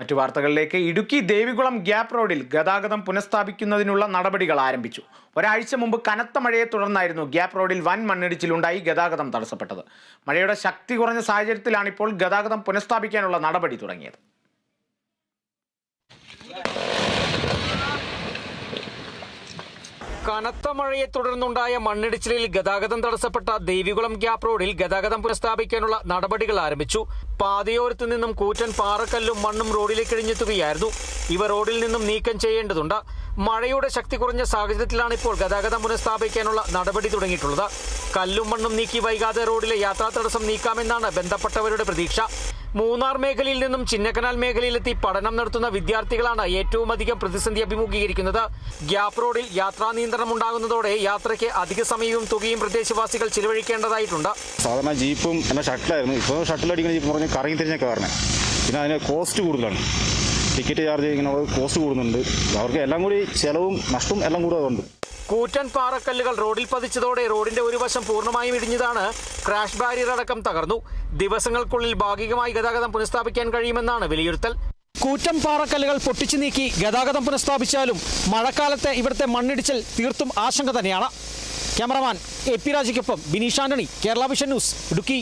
മറ്റു വാർത്തകളിലേക്ക്. ഇടുക്കി ദേവികുളം ഗ്യാപ്പ് റോഡിൽ ഗതാഗതം പുനഃസ്ഥാപിക്കുന്നതിനുള്ള നടപടികൾ ആരംഭിച്ചു. ഒരാഴ്ച മുമ്പ് കനത്ത മഴയെ തുടർന്നായിരുന്നു ഗ്യാപ്പ് റോഡിൽ വൻ മണ്ണിടിച്ചിലുണ്ടായി ഗതാഗതം തടസ്സപ്പെട്ടത്. മഴയുടെ ശക്തി കുറഞ്ഞ സാഹചര്യത്തിലാണിപ്പോൾ ഗതാഗതം പുനഃസ്ഥാപിക്കാനുള്ള നടപടി തുടങ്ങിയത്. കനത്ത മഴയെ തുടർന്നുണ്ടായ മണ്ണിടിച്ചിലിൽ ഗതാഗതം തടസ്സപ്പെട്ട ദേവികുളം ഗ്യാപ് റോഡിൽ ഗതാഗതം പുനഃസ്ഥാപിക്കാനുള്ള നടപടികൾ ആരംഭിച്ചു. പാതയോരത്ത് നിന്നും കൂറ്റൻ പാറക്കല്ലും മണ്ണും റോഡിലേക്ക് ഇഴിഞ്ഞെത്തുകയായിരുന്നു ഇവ റോഡിൽ നിന്നും നീക്കം ചെയ്യേണ്ടതുണ്ട്. മഴയുടെ ശക്തി കുറഞ്ഞ സാഹചര്യത്തിലാണ് ഇപ്പോൾ ഗതാഗതം പുനഃസ്ഥാപിക്കാനുള്ള നടപടി തുടങ്ങിയിട്ടുള്ളത്. കല്ലും മണ്ണും നീക്കി വൈകാതെ റോഡിലെ യാത്രാ തടസ്സം നീക്കാമെന്നാണ് ബന്ധപ്പെട്ടവരുടെ പ്രതീക്ഷ. മൂന്നാർ മേഖലയിൽ നിന്നും ചിന്നക്കനാൽ മേഖലയിലെത്തി പഠനം നടത്തുന്ന വിദ്യാർത്ഥികളാണ് ഏറ്റവും അധികം പ്രതിസന്ധി അഭിമുഖീകരിക്കുന്നത്. ഗ്യാപ് റോഡിൽ യാത്രാ നിയന്ത്രണം ഉണ്ടാകുന്നതോടെ യാത്രയ്ക്ക് അധിക സമയവും തുകയും പ്രദേശവാസികൾ ചിലവഴിക്കേണ്ടതായിട്ടുണ്ട്. സാധാരണ ജീപ്പും എന്ന ഷട്ടിലായിരുന്നു. ഇപ്പോൾ ഷട്ടിലടിക്കുന്ന ജീപ്പ് എന്ന് പറഞ്ഞാൽ കറങ്ങി തിരിഞ്ഞൊക്കെ വരണേ പിന്നെ അതിന് കോസ്റ്റ് കൂടുതലാണ്. ടിക്കറ്റ് ചാർജ് ഇങ്ങനെ കോസ്റ്റ് കൂടുന്നുണ്ട്. അവർക്ക് എല്ലാം കൂടി ചിലവും നഷ്ടവും എല്ലാം കൂടെ അതുണ്ട് കൂറ്റൻ പാറക്കല്ലുകൾ റോഡിൽ പതിച്ചതോടെ റോഡിന്റെ ഒരു വശം പൂർണമായും ഇടിഞ്ഞതാണ്. ക്രാഷ് ബാരിയർ അടക്കം തകർന്നു. ദിവസങ്ങൾക്കുള്ളിൽ ഭാഗികമായി ഗതാഗതം പുനഃസ്ഥാപിക്കാൻ കഴിയുമെന്നാണ് വിലയിരുത്തൽ. കൂറ്റൻ പാറക്കല്ലുകൾ പൊട്ടിച്ചു നീക്കി ഗതാഗതം പുനഃസ്ഥാപിച്ചാലും മഴക്കാലത്തെ ഇവിടുത്തെ മണ്ണിടിച്ചിൽ തീർത്തും ആശങ്ക തന്നെയാണ്. ക്യാമറമാൻ എ പി രാജയ്ക്കൊപ്പം ബിനീഷ് ആന്റണി കേരള വിഷൻ ന്യൂസ് ഇടുക്കി.